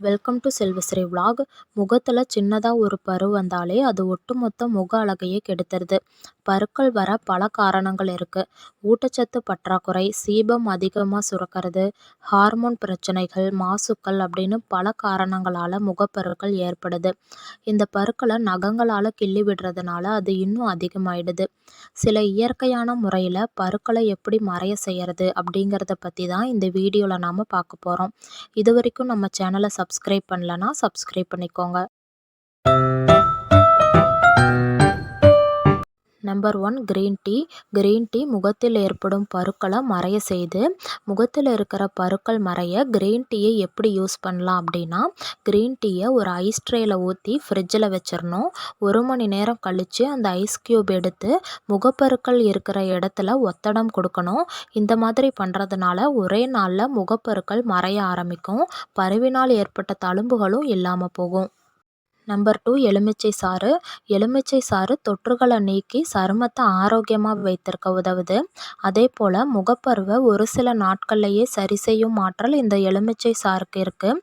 Welcome to Selvasri vlog முகத்தில் சின்னதாக ஒரு பரு வந்தாலே அது ஒட்டுமொத்த முக அழகையே கெடுத்துருது. பருக்கள் வர பல காரணங்கள் இருக்குது ஊட்டச்சத்து பற்றாக்குறை சீபம் அதிகமாக சுரக்கிறது ஹார்மோன் பிரச்சனைகள் மாசுக்கள் அப்படின்னு பல காரணங்களால் முகப்பருக்கள் ஏற்படுது. இந்த பருக்களை நகங்களால் கிள்ளி விடுறதுனால அது இன்னும் அதிகமாயிடுது. சில இயற்கையான முறையில் பருக்களை எப்படி மறைய செய்கிறது அப்படிங்கிறத பற்றி தான் இந்த வீடியோவில் நாம் பார்க்க போகிறோம் இது வரைக்கும் நம்ம சேனலை சப்ஸ்கிரைப் பண்ணலன்னா சப்ஸ்கிரைப் பண்ணிக்கோங்க. Number one green tea green tea முகத்தில் ஏற்படும் பருக்களை மறைய செய்து முகத்தில் இருக்கிற பருக்கள் மறைய க்ரீன் டீயை எப்படி யூஸ் பண்ணலாம் அப்படின்னா க்ரீன் டீயை ஒரு ஐஸ் ட்ரேயில் ஊற்றி ஃப்ரிட்ஜில் வச்சிடணும். ஒரு மணி நேரம் கழித்து அந்த ஐஸ் க்யூப் எடுத்து முகப்பருக்கள் இருக்கிற இடத்துல ஒத்தடம் கொடுக்கணும். இந்த மாதிரி பண்ணுறதுனால ஒரே நாளில் முகப்பருக்கள் மறைய ஆரம்பிக்கும். பருவினால் ஏற்பட்ட தழும்புகளும் இல்லாமல் போகும். நம்பர் டூ எலுமிச்சை சாறு. எலுமிச்சை சாறு தொற்றுகளை நீக்கி சருமத்தை ஆரோக்கியமாக வைத்திருக்க உதவுது. அதே போல் முகப்பருவை ஒரு சில நாட்கள்லேயே சரி செய்யும் ஆற்றல் இந்த எலுமிச்சை சாருக்கு இருக்குது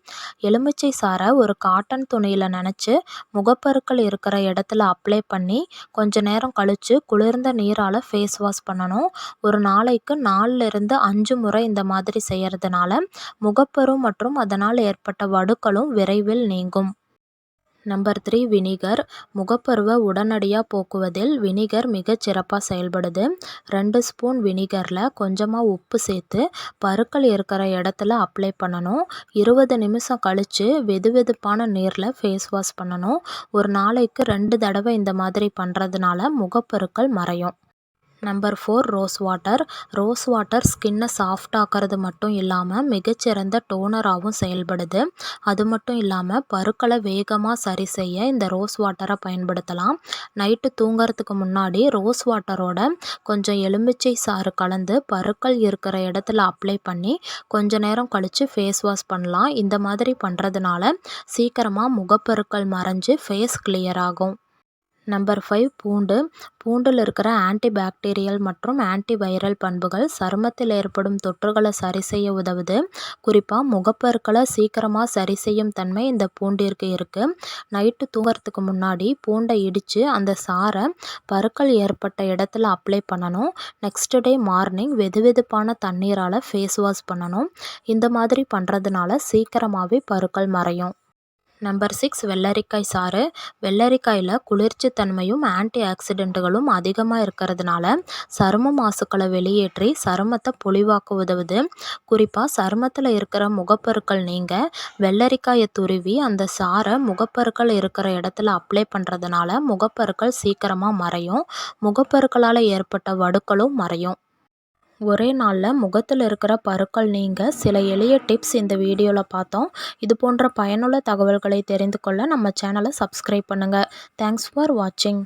எலுமிச்சை சாறை ஒரு காட்டன் துணியில் நனைச்சி முகப்பருக்கள் இருக்கிற இடத்துல அப்ளை பண்ணி கொஞ்ச நேரம் கழித்து குளிர்ந்த நீரால் ஃபேஸ் வாஷ் பண்ணணும். ஒரு நாளைக்கு நாலுலேருந்து அஞ்சு முறை இந்த மாதிரி செய்கிறதுனால முகப்பரு மற்றும் அதனால் ஏற்பட்ட வடுக்களும் விரைவில் நீங்கும். Number three vinegar. முகப்பருவை உடனடியாக போக்குவதில் வினிகர் மிகச் சிறப்பாக செயல்படுது. ரெண்டு ஸ்பூன் வினிகரில் கொஞ்சமாக உப்பு சேர்த்து பருக்கள் இருக்கிற இடத்துல அப்ளை பண்ணணும். இருபது நிமிஷம் கழித்து வெது வெதுப்பான நீரில் ஃபேஸ் வாஷ் பண்ணணும். ஒரு நாளைக்கு ரெண்டு தடவை இந்த மாதிரி பண்ணுறதுனால முகப்பருக்கள் மறையும். Number four rose water rose water ஸ்கின்னை சாஃப்ட் ஆக்கிறது மட்டும் இல்லாமல் மிகச்சிறந்த டோனராகவும் செயல்படுது. அது மட்டும் இல்லாமல் பருக்களை வேகமாக சரி செய்ய இந்த ரோஸ் வாட்டரை பயன்படுத்தலாம். நைட்டு தூங்குறதுக்கு முன்னாடி ரோஸ் வாட்டரோட கொஞ்சம் எலுமிச்சை சாறு கலந்து பருக்கள் இருக்கிற இடத்துல அப்ளை பண்ணி கொஞ்ச நேரம் கழித்து ஃபேஸ் வாஷ் பண்ணலாம். இந்த மாதிரி பண்ணுறதுனால சீக்கிரமாக முகப்பருக்கள் மறைஞ்சு ஃபேஸ் கிளியர் ஆகும். நம்பர் ஃபைவ் பூண்டு. பூண்டில் இருக்கிற ஆன்டி பாக்டீரியல் மற்றும் ஆன்டி வைரல் பண்புகள் சருமத்தில் ஏற்படும் தொற்றுகளை சரி செய்ய உதவுது. குறிப்பாக முகப்பருக்களை சீக்கிரமாக சரி செய்யும் தன்மை இந்த பூண்டிற்கு இருக்குது நைட்டு தூங்குறதுக்கு முன்னாடி பூண்டை இடித்து அந்த சாரை பருக்கள் ஏற்பட்ட இடத்துல அப்ளை பண்ணணும். நெக்ஸ்ட் டே மார்னிங் வெது வெதுப்பான தண்ணீரால் ஃபேஸ் வாஷ் பண்ணணும். இந்த மாதிரி பண்ணுறதுனால சீக்கிரமாகவே பருக்கள் மறையும். நம்பர் சிக்ஸ் வெள்ளரிக்காய் சாறு. வெள்ளரிக்காயில் குளிர்ச்சி தன்மையும் ஆன்டி ஆக்சிடென்ட்டுகளும் அதிகமாக இருக்கிறதுனால சரும மாசுக்களை வெளியேற்றி சருமத்தை பொலிவாக்க உதவுது குறிப்பாக சருமத்தில் இருக்கிற முகப்பருக்கள் நீங்கள் வெள்ளரிக்காயை துருவி அந்த சாறை முகப்பருக்கள் இருக்கிற இடத்துல அப்ளை பண்ணுறதுனால முகப்பருக்கள் சீக்கிரமாக மறையும். முகப்பருக்களால் ஏற்பட்ட வடுக்களும் மறையும். ஒரே நாளில் முகத்தில் இருக்கிற பருக்கள் நீங்க சில எளிய டிப்ஸ் இந்த வீடியோவில் பார்த்தோம். இது போன்ற பயனுள்ள தகவல்களை தெரிந்து கொள்ள நம்ம சேனலை சப்ஸ்கிரைப் பண்ணுங்கள் தேங்க்ஸ் ஃபார் வாட்சிங்